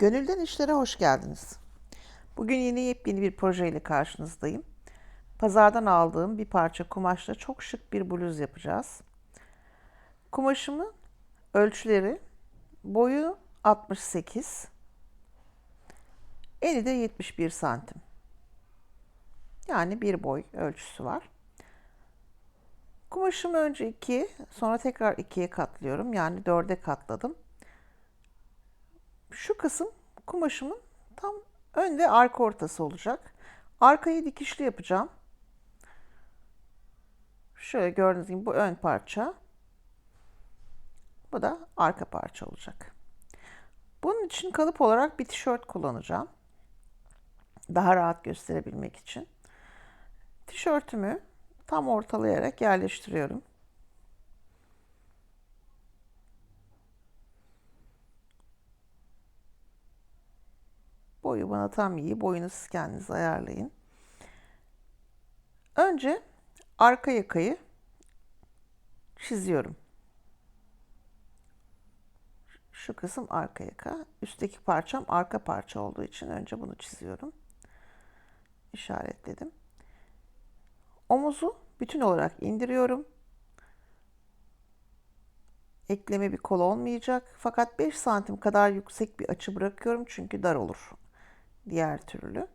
Gönülden işlere hoş geldiniz. Bugün yine yepyeni bir projeyle karşınızdayım. Pazardan aldığım bir parça kumaşla çok şık bir bluz yapacağız. Kumaşımın ölçüleri boyu 68, eni de 71 santim. Yani bir boy ölçüsü var. Kumaşımı önce ikiye, sonra tekrar ikiye katlıyorum. Yani dörde katladım şu kısım kumaşımın tam ön ve arka ortası olacak. Arkayı dikişli yapacağım. Şöyle gördüğünüz gibi bu ön parça. Bu da arka parça olacak. Bunun için kalıp olarak bir tişört kullanacağım. Daha rahat gösterebilmek için. Tişörtümü tam ortalayarak yerleştiriyorum. Boyu bana tam iyi. Boyunu siz kendiniz ayarlayın. Önce arka yakayı çiziyorum. Şu kısım arka yaka. Üstteki parçam arka parça olduğu için önce bunu çiziyorum. İşaretledim. Omuzu bütün olarak indiriyorum. Ekleme bir kol olmayacak. Fakat 5 santim kadar yüksek bir açı bırakıyorum çünkü dar olur diğer türlü.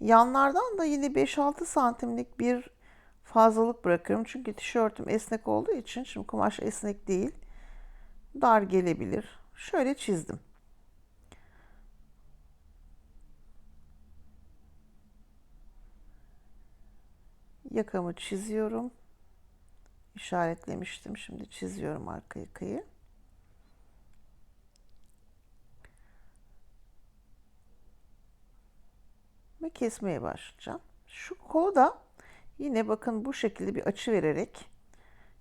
Yanlardan da yine 5-6 santimlik bir fazlalık bırakıyorum. Çünkü tişörtüm esnek olduğu için şimdi kumaş esnek değil. Dar gelebilir. Şöyle çizdim. Yakamı çiziyorum. İşaretlemiştim. Şimdi çiziyorum arka yakayı. Kesmeye başlayacağım. Şu kolu da yine bakın bu şekilde bir açı vererek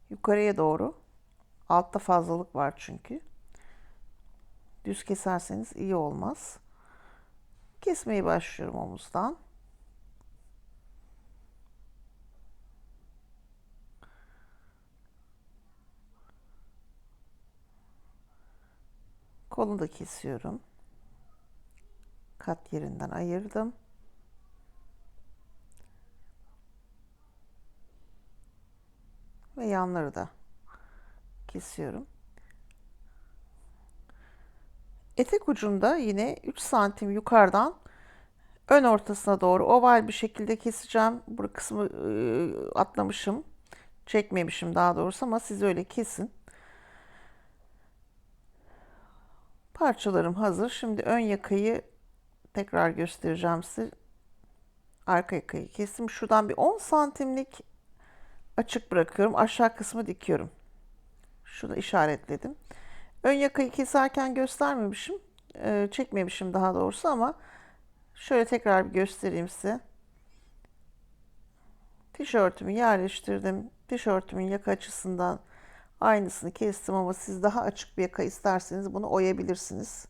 yukarıya doğru altta fazlalık var çünkü. Düz keserseniz iyi olmaz. Kesmeye başlıyorum omuzdan. Kolunu da kesiyorum. Kat yerinden ayırdım. Yanları da kesiyorum. Etek ucunda yine 3 santim yukarıdan ön ortasına doğru oval bir şekilde keseceğim. Bu kısmı ıı, atlamışım. Çekmemişim daha doğrusu ama siz öyle kesin. Parçalarım hazır. Şimdi ön yakayı tekrar göstereceğim size. Arka yakayı kestim. Şuradan bir 10 santimlik açık bırakıyorum. Aşağı kısmı dikiyorum. Şunu işaretledim. Ön yakayı keserken göstermemişim. E, çekmemişim daha doğrusu ama şöyle tekrar bir göstereyim size. Tişörtümü yerleştirdim. Tişörtümün yaka açısından aynısını kestim ama siz daha açık bir yaka isterseniz bunu oyabilirsiniz.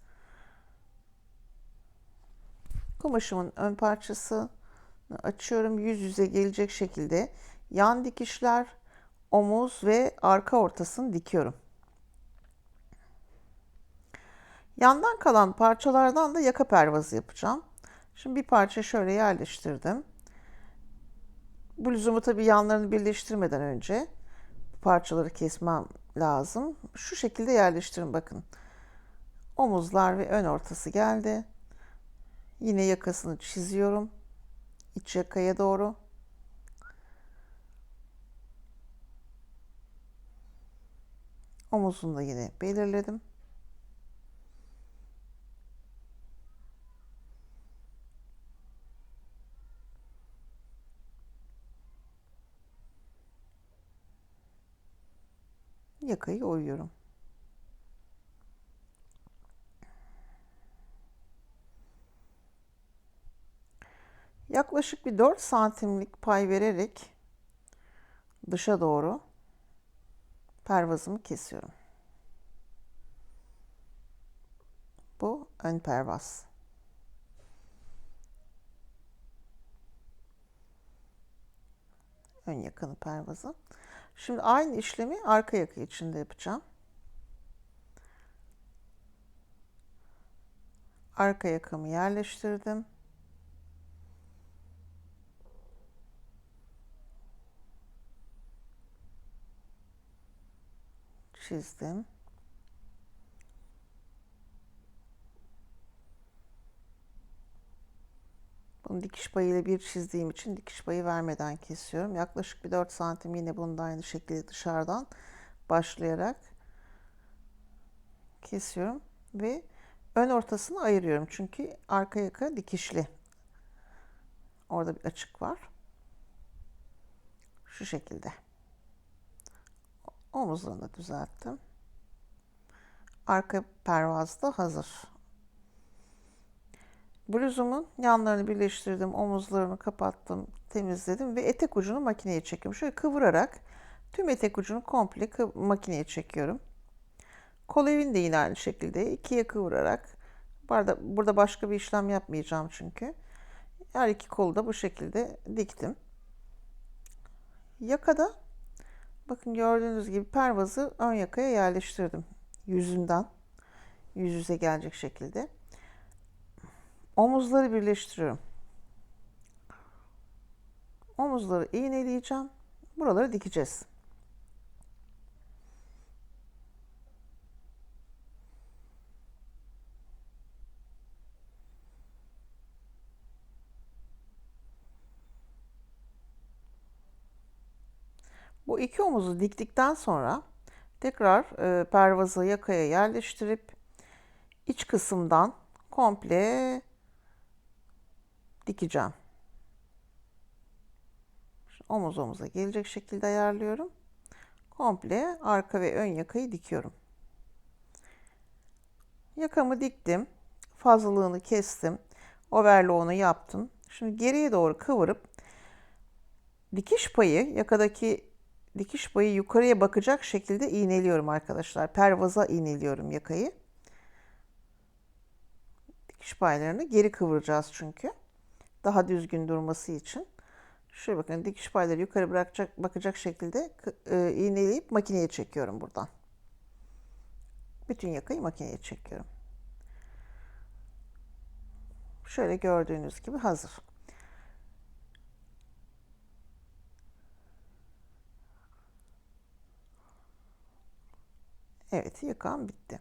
Kumaşımın ön parçası açıyorum. Yüz yüze gelecek şekilde yan dikişler, omuz ve arka ortasını dikiyorum. Yandan kalan parçalardan da yaka pervazı yapacağım. Şimdi bir parça şöyle yerleştirdim. Bluzumu tabi yanlarını birleştirmeden önce parçaları kesmem lazım. Şu şekilde yerleştirin bakın. Omuzlar ve ön ortası geldi. Yine yakasını çiziyorum. İç yakaya doğru. Omuzunu da yine belirledim. Yakayı oyuyorum. Yaklaşık bir 4 santimlik pay vererek dışa doğru pervazımı kesiyorum. Bu ön pervaz. Ön yakanı pervazı. Şimdi aynı işlemi arka yaka içinde yapacağım. Arka yakamı yerleştirdim. Çizdim. Bunu dikiş payıyla bir çizdiğim için dikiş payı vermeden kesiyorum. Yaklaşık bir 4 santim yine bunu da aynı şekilde dışarıdan başlayarak kesiyorum ve ön ortasını ayırıyorum. Çünkü arka yaka dikişli. Orada bir açık var. Şu şekilde. Omuzlarını düzelttim. Arka pervaz da hazır. Bluzumun yanlarını birleştirdim, omuzlarını kapattım, temizledim ve etek ucunu makineye çekiyorum. Şöyle kıvırarak tüm etek ucunu komple makineye çekiyorum. Kol evini de yine aynı şekilde ikiye kıvırarak burada, burada başka bir işlem yapmayacağım çünkü. Her iki kolu da bu şekilde diktim. Yakada bakın gördüğünüz gibi pervazı ön yakaya yerleştirdim. Yüzünden yüz yüze gelecek şekilde. Omuzları birleştiriyorum. Omuzları iğneleyeceğim. Buraları dikeceğiz. Bu iki omuzu diktikten sonra tekrar e, pervazı yakaya yerleştirip iç kısımdan komple dikeceğim. Omuz omuza gelecek şekilde ayarlıyorum. Komple arka ve ön yakayı dikiyorum. Yakamı diktim. Fazlalığını kestim. Overlock'unu yaptım. Şimdi geriye doğru kıvırıp dikiş payı yakadaki dikiş payı yukarıya bakacak şekilde iğneliyorum arkadaşlar. Pervaza iğneliyorum yakayı. Dikiş paylarını geri kıvıracağız çünkü daha düzgün durması için. Şöyle bakın dikiş payları yukarı bırakacak bakacak şekilde e, iğneleyip makineye çekiyorum buradan. Bütün yakayı makineye çekiyorum. Şöyle gördüğünüz gibi hazır. Evet yakam bitti.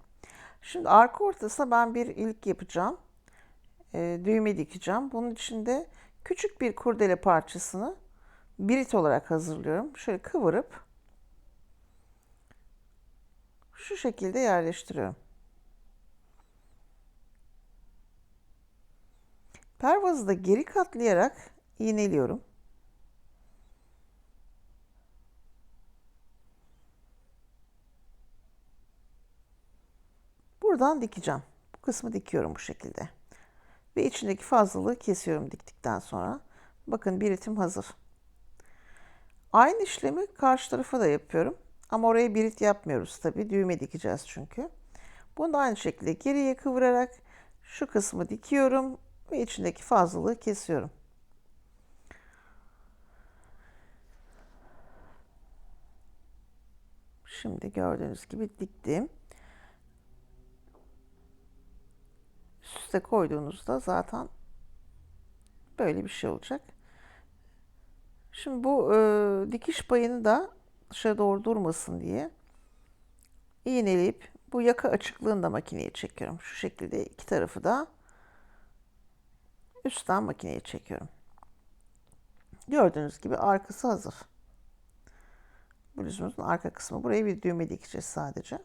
Şimdi arka ortasına ben bir ilk yapacağım e, düğme dikeceğim. Bunun için de küçük bir kurdele parçasını birit olarak hazırlıyorum. Şöyle kıvırıp şu şekilde yerleştiriyorum. Pervazı da geri katlayarak iğneliyorum. Buradan dikeceğim. Bu kısmı dikiyorum bu şekilde. Ve içindeki fazlalığı kesiyorum diktikten sonra. Bakın biritim hazır. Aynı işlemi karşı tarafa da yapıyorum. Ama oraya birit yapmıyoruz tabi. Düğme dikeceğiz çünkü. Bunu da aynı şekilde geriye kıvırarak şu kısmı dikiyorum ve içindeki fazlalığı kesiyorum. Şimdi gördüğünüz gibi diktim. Üste koyduğunuzda zaten böyle bir şey olacak. Şimdi bu e, dikiş payını da dışarı doğru durmasın diye iğneleyip bu yaka açıklığını da makineye çekiyorum. Şu şekilde iki tarafı da üstten makineye çekiyorum. Gördüğünüz gibi arkası hazır. Bluzumuzun arka kısmı. Buraya bir düğme dikeceğiz sadece.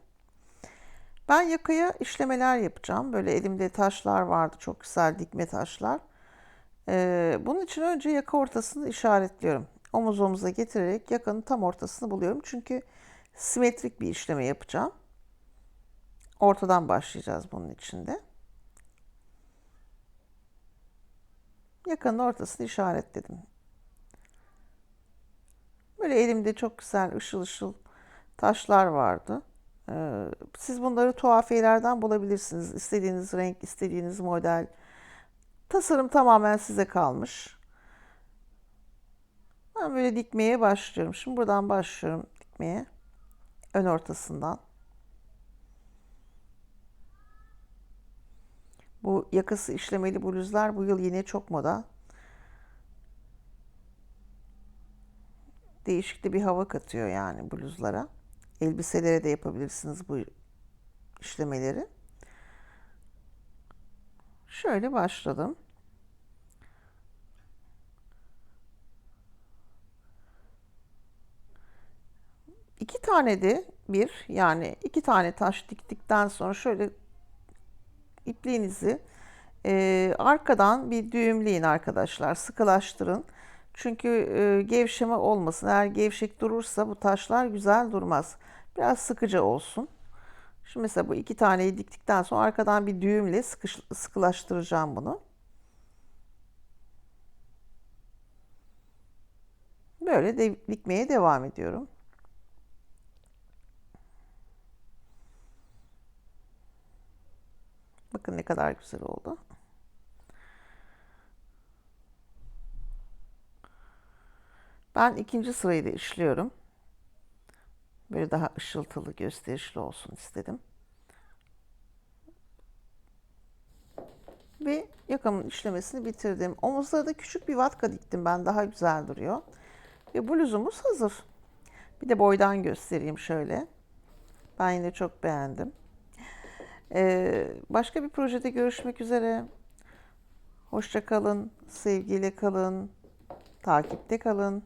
Ben yakaya işlemeler yapacağım. Böyle elimde taşlar vardı. Çok güzel dikme taşlar. Ee, bunun için önce yaka ortasını işaretliyorum. Omuz omuza getirerek yakanın tam ortasını buluyorum. Çünkü simetrik bir işleme yapacağım. Ortadan başlayacağız bunun içinde. Yakanın ortasını işaretledim. Böyle elimde çok güzel ışıl ışıl taşlar vardı. Ee, siz bunları tuhafiyelerden bulabilirsiniz. İstediğiniz renk, istediğiniz model. Tasarım tamamen size kalmış. Ben böyle dikmeye başlıyorum. Şimdi buradan başlıyorum dikmeye. Ön ortasından. Bu yakası işlemeli bluzlar bu yıl yine çok moda. Değişik de bir hava katıyor yani bluzlara. Elbiselere de yapabilirsiniz bu işlemeleri. Şöyle başladım. İki tane de bir yani iki tane taş diktikten sonra şöyle ipliğinizi e, arkadan bir düğümleyin arkadaşlar. Sıkılaştırın. Çünkü e, gevşeme olmasın. Eğer gevşek durursa bu taşlar güzel durmaz. Biraz sıkıca olsun. Şimdi mesela bu iki taneyi diktikten sonra arkadan bir düğümle sıkış, sıkılaştıracağım bunu. Böyle de dikmeye devam ediyorum. Bakın ne kadar güzel oldu. Ben ikinci sırayı da işliyorum. Böyle daha ışıltılı, gösterişli olsun istedim. Ve yakamın işlemesini bitirdim. Omuzlara da küçük bir vatka diktim ben. Daha güzel duruyor. Ve bluzumuz hazır. Bir de boydan göstereyim şöyle. Ben yine çok beğendim. Ee, başka bir projede görüşmek üzere. Hoşça kalın, sevgiyle kalın, takipte kalın.